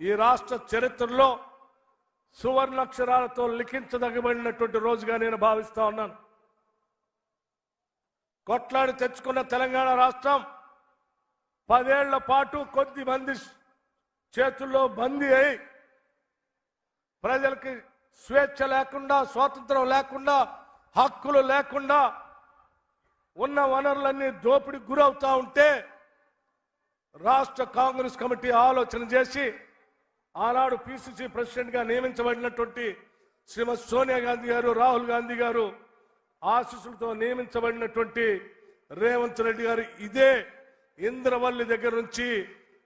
ఈ రాష్ట్ర చరిత్రలో సువర్ణాక్షరాలతో లిఖించదగబడినటువంటి రోజుగా నేను భావిస్తా ఉన్నాను. కొట్లాడి తెచ్చుకున్న తెలంగాణ రాష్ట్రం పదేళ్ళ పాటు కొద్ది మంది చేతుల్లో బందీ అయి ప్రజలకి స్వేచ్ఛ లేకుండా స్వాతంత్రం లేకుండా హక్కులు లేకుండా ఉన్న వనరులన్నీ దోపిడి గురవుతా ఉంటే రాష్ట్ర కాంగ్రెస్ కమిటీ ఆలోచన చేసి ఆనాడు పిసిసి ప్రెసిడెంట్గా నియమించబడినటువంటి శ్రీమతి సోనియా గాంధీ గారు రాహుల్ గాంధీ గారు ఆశీస్సులతో నియమించబడినటువంటి రేవంత్ రెడ్డి గారు ఇదే ఇంద్రవల్లి దగ్గర నుంచి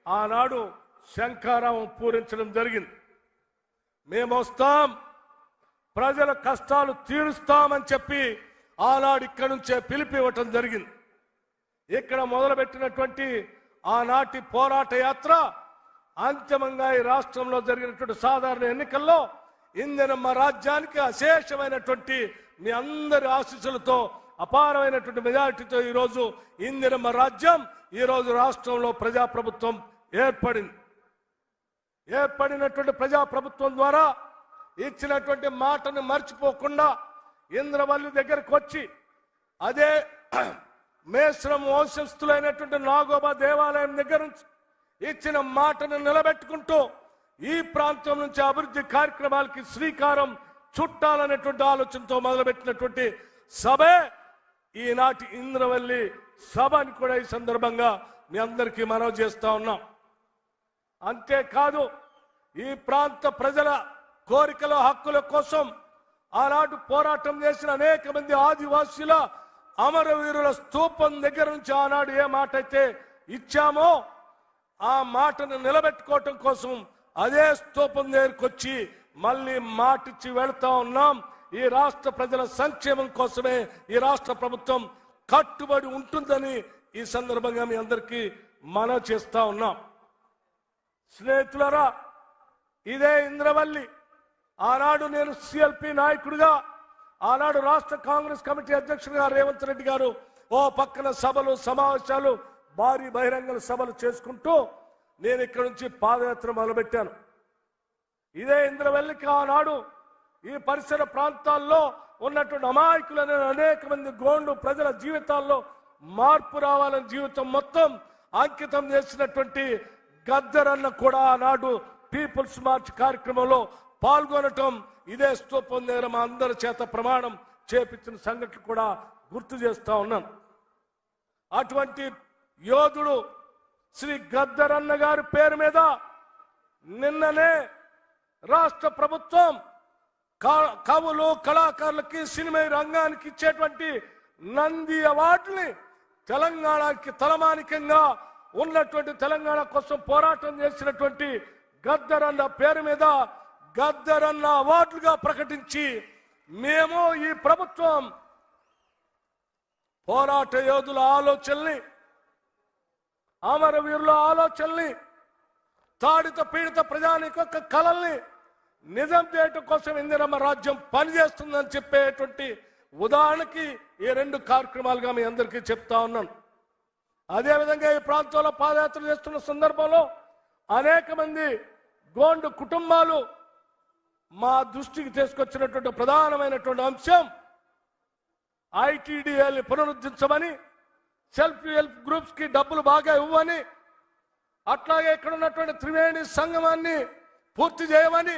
ఆనాడు శంఖారావం పూరించడం జరిగింది. మేము వస్తాం ప్రజల కష్టాలు తీరుస్తామని చెప్పి ఆనాడు ఇక్కడి నుంచే పిలిపి ఇవ్వటం జరిగింది. ఇక్కడ మొదలుపెట్టినటువంటి ఆనాటి పోరాట యాత్ర అంతిమంగా ఈ రాష్ట్రంలో జరిగినటువంటి సాధారణ ఎన్నికల్లో ఇందినమ్మ రాజ్యానికి అశేషమైనటువంటి మీ అందరి ఆశీస్సులతో అపారమైనటువంటి మెజారిటీతో ఈరోజు ఇందిరమ్మ రాజ్యం ఈరోజు రాష్ట్రంలో ప్రజాప్రభుత్వం ఏర్పడింది. ఏర్పడినటువంటి ప్రజాప్రభుత్వం ద్వారా ఇచ్చినటువంటి మాటను మర్చిపోకుండా ఇంద్రవల్లి దగ్గరకు వచ్చి అదే మేశ్రం వంశస్థులైనటువంటి నాగోబా దేవాలయం దగ్గర నుంచి ఇచ్చిన మాటను నిలబెట్టుకుంటూ ఈ ప్రాంతం నుంచి అభివృద్ధి కార్యక్రమాలకి శ్రీకారం చుట్టాలనేటువంటి ఆలోచనతో మొదలుపెట్టినటువంటి సభే ఈనాటి ఇంద్రవల్లి సభ అని కూడా ఈ సందర్భంగా మీ అందరికీ మనవి చేస్తా ఉన్నాం. అంతేకాదు ఈ ప్రాంత ప్రజల కోరికల హక్కుల కోసం ఆనాడు పోరాటం చేసిన అనేక మంది ఆదివాసుల అమరవీరుల స్తూపం దగ్గర నుంచి ఆనాడు ఏ మాట అయితే ఇచ్చామో ఆ మాటను నిలబెట్టుకోవటం కోసం అదే స్తూపం దగ్గరికొచ్చి మళ్ళీ మాటిచ్చి వెళ్తా ఉన్నాం. ఈ రాష్ట్ర ప్రజల సంక్షేమం కోసమే ఈ రాష్ట్ర ప్రభుత్వం కట్టుబడి ఉంటుందని ఈ సందర్భంగా మీ అందరికీ మన చేస్తా ఉన్నాం. స్నేహితులరా ఇదే ఇంద్రవల్లి. ఆనాడు నేను సిఎల్పి నాయకుడిగా ఆనాడు రాష్ట్ర కాంగ్రెస్ కమిటీ అధ్యక్షుడిగా రేవంత్ రెడ్డి గారు ఓ పక్కన సభలు సమావేశాలు భారీ బహిరంగ సభలు చేసుకుంటూ నేను ఇక్కడి నుంచి పాదయాత్ర మొదలుపెట్టాను. ఇదే ఇంద్రవెల్లిక ఆనాడు ఈ పరిసర ప్రాంతాల్లో ఉన్నటువంటి అమాయకులైన అనేక మంది గోండు ప్రజల జీవితాల్లో మార్పు రావాలని జీవితం మొత్తం అంకితం చేసినటువంటి గద్దరన్న కూడా ఆనాడు పీపుల్స్ మార్చ్ కార్యక్రమంలో పాల్గొనటం ఇదే స్తూపం దగ్గర మా అందరి చేత ప్రమాణం చేపించిన సంఘటన కూడా గుర్తు చేస్తా ఉన్నాను. అటువంటి యోధుడు శ్రీ గద్దరన్న గారి పేరు మీద నిన్ననే రాష్ట్ర ప్రభుత్వం కవులు కళాకారులకి సినిమా రంగానికి ఇచ్చేటువంటి నంది అవార్డుని తెలంగాణకి తలమానికంగా ఉన్నటువంటి తెలంగాణ కోసం పోరాటం చేసినటువంటి గద్దరన్న పేరు మీద గద్దరన్న అవార్డులుగా ప్రకటించి మేము ఈ ప్రభుత్వం పోరాట యోధుల ఆలోచనల్ని అమరవీరుల ఆలోచనల్ని తాడిత పీడిత ప్రజానికి యొక్క కళల్ని నిజం చేయటం కోసం ఇందిరమ్మ రాజ్యం పనిచేస్తుందని చెప్పేటువంటి ఉదాహరణకి ఈ రెండు కార్యక్రమాలుగా మీ అందరికీ చెప్తా ఉన్నాను. అదేవిధంగా ఈ ప్రాంతంలో పాదయాత్ర చేస్తున్న సందర్భంలో అనేక మంది గోండు కుటుంబాలు మా దృష్టికి తీసుకొచ్చినటువంటి ప్రధానమైనటువంటి అంశం ఐటీడీఎల్ పునరుద్ధరించమని సెల్ఫ్ హెల్ప్ గ్రూప్స్కి డబ్బులు బాగా ఇవ్వని అట్లాగే ఇక్కడ ఉన్నటువంటి త్రివేణి సంగమాన్ని పూర్తి చేయమని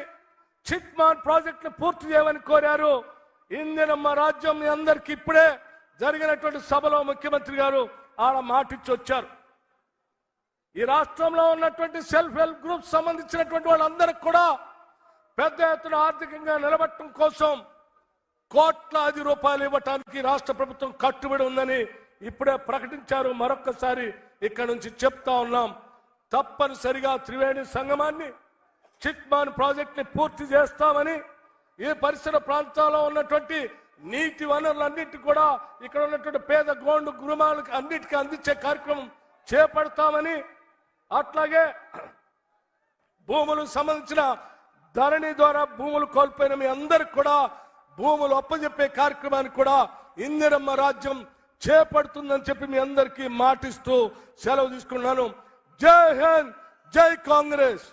చిట్మాన్ ప్రాజెక్ట్ని పూర్తి చేయమని కోరారు. ఇందినమ్మ రాజ్యం మీ అందరికి ఇప్పుడే జరిగినటువంటి సభలో ముఖ్యమంత్రి గారు ఆడ మాటిచ్చి వచ్చారు. ఈ రాష్ట్రంలో ఉన్నటువంటి సెల్ఫ్ హెల్ప్ గ్రూప్ సంబంధించినటువంటి వాళ్ళందరికి కూడా పెద్ద ఎత్తున ఆర్థికంగా నిలబెట్టడం కోసం కోట్లాది రూపాయలు ఇవ్వటానికి రాష్ట్ర ప్రభుత్వం కట్టుబడి ఉందని ఇప్పుడే ప్రకటించారు మరొక్కసారి ఇక్కడ నుంచి చెప్తా ఉన్నాం. తప్పనిసరిగా త్రివేణి సంగమాన్ని చిట్మాన్ ప్రాజెక్ట్ని పూర్తి చేస్తామని ఈ పరిసర ప్రాంతాల్లో ఉన్నటువంటి నీటి వనరులన్నిటి కూడా ఇక్కడ ఉన్నటువంటి పేద గోండు గృహాలకు అన్నిటికీ అందించే కార్యక్రమం చేపడతామని అట్లాగే భూములకు సంబంధించిన ధరణి ద్వారా భూములు కోల్పోయిన మీ అందరికి కూడా భూములు అప్పజెప్పే కార్యక్రమానికి కూడా ఇందిరమ్మ రాజ్యం చేపడుతుందని చెప్పి మీ అందరికీ మాటిస్తూ సెలవు తీసుకున్నాను. జై హింద్ జై కాంగ్రెస్.